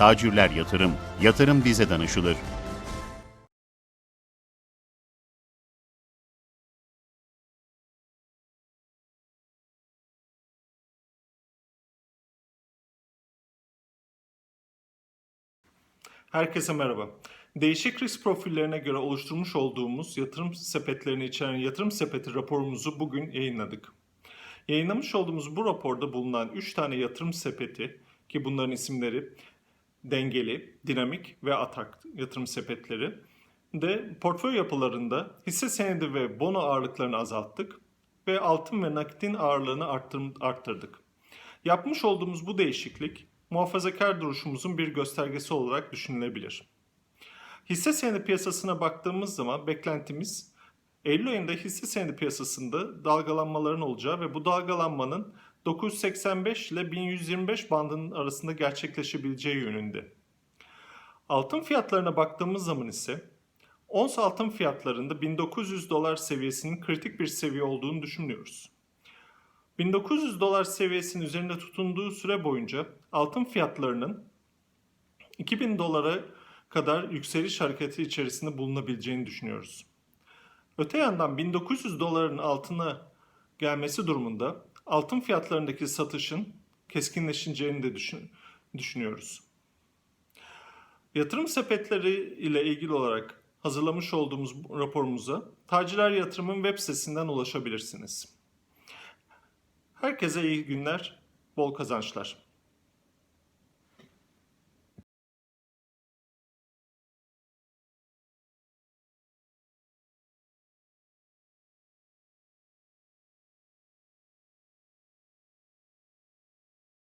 Tacirler Yatırım, yatırım bize danışılır. Herkese merhaba. Değişik risk profillerine göre oluşturmuş olduğumuz yatırım sepetlerini içeren yatırım sepeti raporumuzu bugün yayınladık. Yayınlamış olduğumuz bu raporda bulunan 3 tane yatırım sepeti ki bunların isimleri dengeli, dinamik ve atak yatırım sepetleri de portföy yapılarında hisse senedi ve bono ağırlıklarını azalttık ve altın ve nakitin ağırlığını arttır- arttırdık. Yapmış olduğumuz bu değişiklik muhafazakar duruşumuzun bir göstergesi olarak düşünülebilir. Hisse senedi piyasasına baktığımız zaman beklentimiz Eylül ayında hisse senedi piyasasında dalgalanmaların olacağı ve bu dalgalanmanın 985 ile 1125 bandının arasında gerçekleşebileceği yönünde. Altın fiyatlarına baktığımız zaman ise ons altın fiyatlarında 1900 dolar seviyesinin kritik bir seviye olduğunu düşünüyoruz. 1900 dolar seviyesinin üzerinde tutunduğu süre boyunca altın fiyatlarının 2000 dolara kadar yükseliş hareketi içerisinde bulunabileceğini düşünüyoruz. Öte yandan 1900 doların altına gelmesi durumunda altın fiyatlarındaki satışın keskinleşeceğini de düşün- düşünüyoruz. Yatırım sepetleri ile ilgili olarak hazırlamış olduğumuz raporumuza Tacirler Yatırım'ın web sitesinden ulaşabilirsiniz. Herkese iyi günler, bol kazançlar.